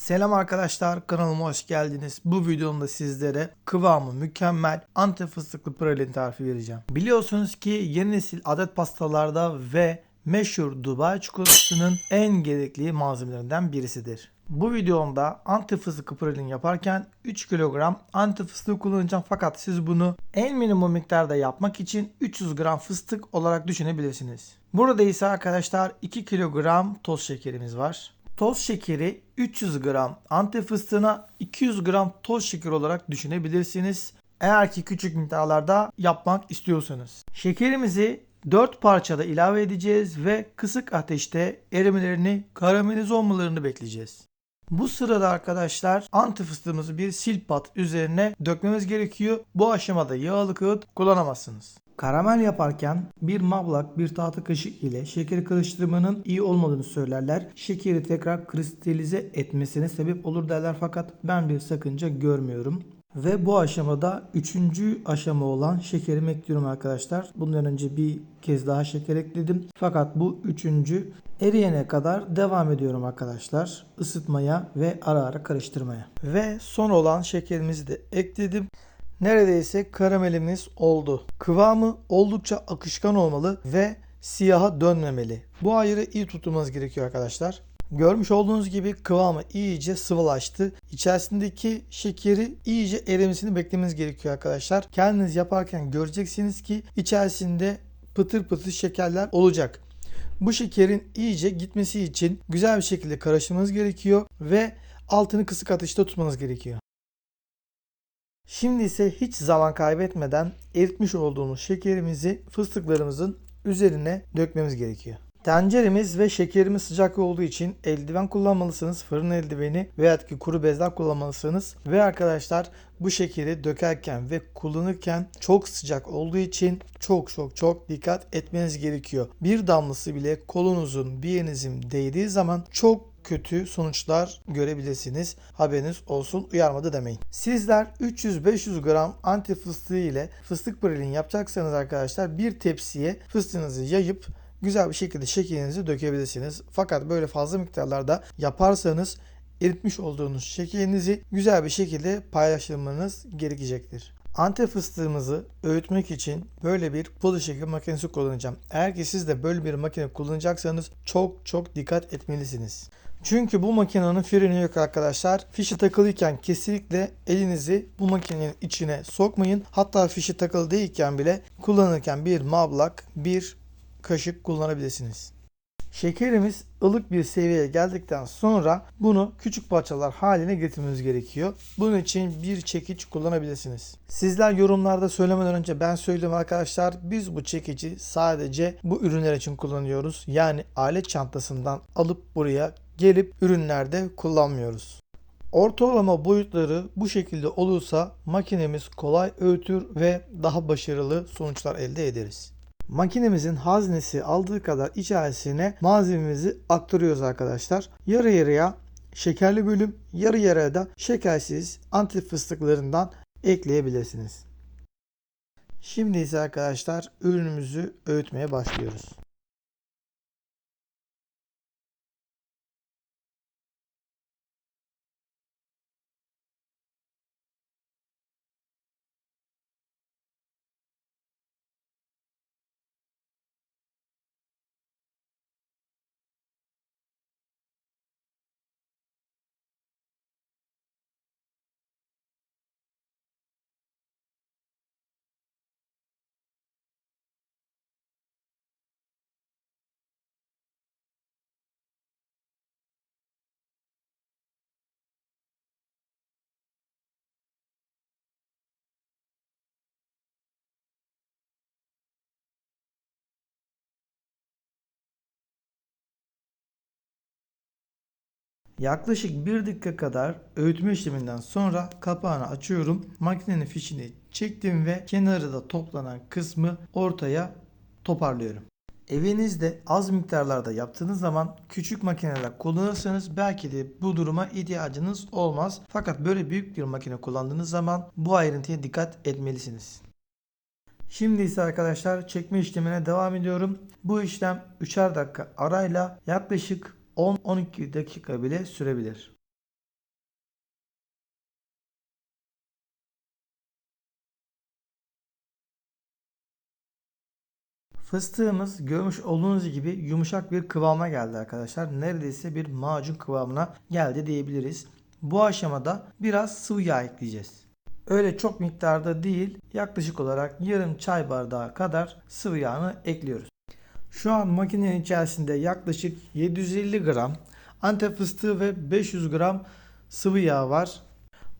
Selam arkadaşlar kanalıma hoş geldiniz. Bu videomda sizlere kıvamı mükemmel antep fıstıklı pralin tarifi vereceğim. Biliyorsunuz ki yeni nesil adet pastalarda ve meşhur Dubai çikolatasının en gerekli malzemelerinden birisidir. Bu videomda antep fıstıklı pralin yaparken 3 kilogram antep fıstığı kullanacağım fakat siz bunu en minimum miktarda yapmak için 300 gram fıstık olarak düşünebilirsiniz. Burada ise arkadaşlar 2 kilogram toz şekerimiz var. Toz şekeri 300 gram antep fıstığına 200 gram toz şeker olarak düşünebilirsiniz. Eğer ki küçük miktarlarda yapmak istiyorsanız. Şekerimizi 4 parçada ilave edeceğiz ve kısık ateşte erimelerini karamelize olmalarını bekleyeceğiz. Bu sırada arkadaşlar antep fıstığımızı bir silpat üzerine dökmemiz gerekiyor. Bu aşamada yağlı kağıt kullanamazsınız. Karamel yaparken bir mablak bir tahta kaşık ile şekeri karıştırmanın iyi olmadığını söylerler. Şekeri tekrar kristalize etmesine sebep olur derler fakat ben bir sakınca görmüyorum. Ve bu aşamada üçüncü aşama olan şekerimi ekliyorum arkadaşlar. Bundan önce bir kez daha şeker ekledim. Fakat bu üçüncü eriyene kadar devam ediyorum arkadaşlar. Isıtmaya ve ara ara karıştırmaya. Ve son olan şekerimizi de ekledim. Neredeyse karamelimiz oldu. Kıvamı oldukça akışkan olmalı ve siyaha dönmemeli. Bu ayırı iyi tutmamız gerekiyor arkadaşlar. Görmüş olduğunuz gibi kıvamı iyice sıvılaştı. İçerisindeki şekeri iyice erimesini beklemeniz gerekiyor arkadaşlar. Kendiniz yaparken göreceksiniz ki içerisinde pıtır pıtır şekerler olacak. Bu şekerin iyice gitmesi için güzel bir şekilde karıştırmanız gerekiyor ve altını kısık ateşte tutmanız gerekiyor. Şimdi ise hiç zaman kaybetmeden eritmiş olduğumuz şekerimizi fıstıklarımızın üzerine dökmemiz gerekiyor. Tenceremiz ve şekerimiz sıcak olduğu için eldiven kullanmalısınız. Fırın eldiveni veya ki kuru bezler kullanmalısınız. Ve arkadaşlar bu şekeri dökerken ve kullanırken çok sıcak olduğu için çok çok çok dikkat etmeniz gerekiyor. Bir damlası bile kolunuzun bir yerinizin değdiği zaman çok kötü sonuçlar görebilirsiniz. Haberiniz olsun uyarmadı demeyin. Sizler 300-500 gram anti fıstığı ile fıstık pralin yapacaksanız arkadaşlar bir tepsiye fıstığınızı yayıp güzel bir şekilde şekerinizi dökebilirsiniz. Fakat böyle fazla miktarlarda yaparsanız eritmiş olduğunuz şekerinizi güzel bir şekilde paylaştırmanız gerekecektir. Antep fıstığımızı öğütmek için böyle bir pudra şeker makinesi kullanacağım. Eğer ki siz de böyle bir makine kullanacaksanız çok çok dikkat etmelisiniz. Çünkü bu makinenin freni yok arkadaşlar. Fişi takılıyken kesinlikle elinizi bu makinenin içine sokmayın. Hatta fişi takılı değilken bile kullanırken bir mablak, bir kaşık kullanabilirsiniz. Şekerimiz ılık bir seviyeye geldikten sonra bunu küçük parçalar haline getirmemiz gerekiyor. Bunun için bir çekiç kullanabilirsiniz. Sizler yorumlarda söylemeden önce ben söyleyeyim arkadaşlar. Biz bu çekici sadece bu ürünler için kullanıyoruz. Yani alet çantasından alıp buraya gelip ürünlerde kullanmıyoruz. Ortalama boyutları bu şekilde olursa makinemiz kolay öğütür ve daha başarılı sonuçlar elde ederiz. Makinemizin haznesi aldığı kadar içerisine malzememizi aktarıyoruz arkadaşlar. Yarı yarıya şekerli bölüm, yarı yarıya da şekersiz antep fıstıklarından ekleyebilirsiniz. Şimdi ise arkadaşlar ürünümüzü öğütmeye başlıyoruz. Yaklaşık 1 dakika kadar öğütme işleminden sonra kapağını açıyorum. Makinenin fişini çektim ve kenarı da toplanan kısmı ortaya toparlıyorum. Evinizde az miktarlarda yaptığınız zaman küçük makineler kullanırsanız belki de bu duruma ihtiyacınız olmaz. Fakat böyle büyük bir makine kullandığınız zaman bu ayrıntıya dikkat etmelisiniz. Şimdi ise arkadaşlar çekme işlemine devam ediyorum. Bu işlem 3'er dakika arayla yaklaşık 10-12 dakika bile sürebilir. Fıstığımız görmüş olduğunuz gibi yumuşak bir kıvama geldi arkadaşlar. Neredeyse bir macun kıvamına geldi diyebiliriz. Bu aşamada biraz sıvı yağ ekleyeceğiz. Öyle çok miktarda değil yaklaşık olarak yarım çay bardağı kadar sıvı yağını ekliyoruz. Şu an makinenin içerisinde yaklaşık 750 gram antep fıstığı ve 500 gram sıvı yağ var.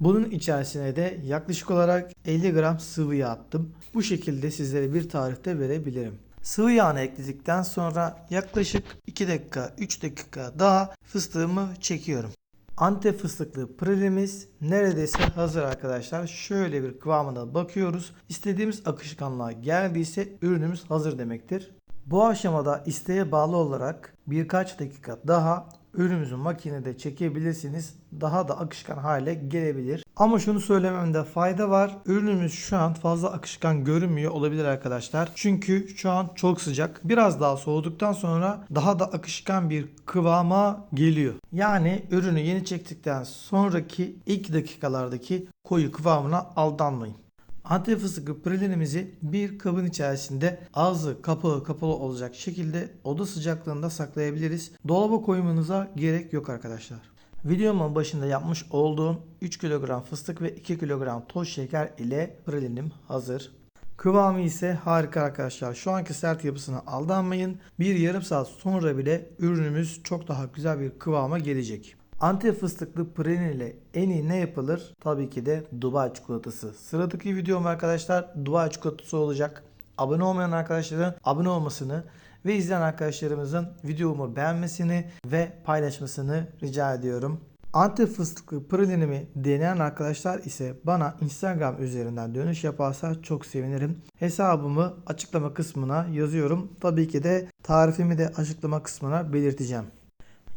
Bunun içerisine de yaklaşık olarak 50 gram sıvı yağ attım. Bu şekilde sizlere bir tarifte verebilirim. Sıvı yağını ekledikten sonra yaklaşık 2 dakika 3 dakika daha fıstığımı çekiyorum. Antep fıstıklı pralimiz neredeyse hazır arkadaşlar. Şöyle bir kıvamına bakıyoruz. İstediğimiz akışkanlığa geldiyse ürünümüz hazır demektir. Bu aşamada isteğe bağlı olarak birkaç dakika daha ürünümüzü makinede çekebilirsiniz. Daha da akışkan hale gelebilir. Ama şunu söylememde fayda var. Ürünümüz şu an fazla akışkan görünmüyor olabilir arkadaşlar. Çünkü şu an çok sıcak. Biraz daha soğuduktan sonra daha da akışkan bir kıvama geliyor. Yani ürünü yeni çektikten sonraki ilk dakikalardaki koyu kıvamına aldanmayın. Antep fıstıklı pralinimizi bir kabın içerisinde ağzı kapağı kapalı olacak şekilde oda sıcaklığında saklayabiliriz. Dolaba koymanıza gerek yok arkadaşlar. Videomun başında yapmış olduğum 3 kilogram fıstık ve 2 kilogram toz şeker ile pralinim hazır. Kıvamı ise harika arkadaşlar. Şu anki sert yapısına aldanmayın. Bir yarım saat sonra bile ürünümüz çok daha güzel bir kıvama gelecek. Antep fıstıklı pralin ile en iyi ne yapılır? Tabii ki de Dubai çikolatası. Sıradaki videom arkadaşlar Dubai çikolatası olacak. Abone olmayan arkadaşların abone olmasını ve izleyen arkadaşlarımızın videomu beğenmesini ve paylaşmasını rica ediyorum. Antep fıstıklı pralinimi deneyen arkadaşlar ise bana Instagram üzerinden dönüş yaparsa çok sevinirim. Hesabımı açıklama kısmına yazıyorum. Tabii ki de tarifimi de açıklama kısmına belirteceğim.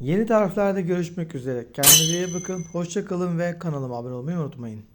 Yeni tariflerde görüşmek üzere. Kendinize iyi bakın. Hoşçakalın ve kanalıma abone olmayı unutmayın.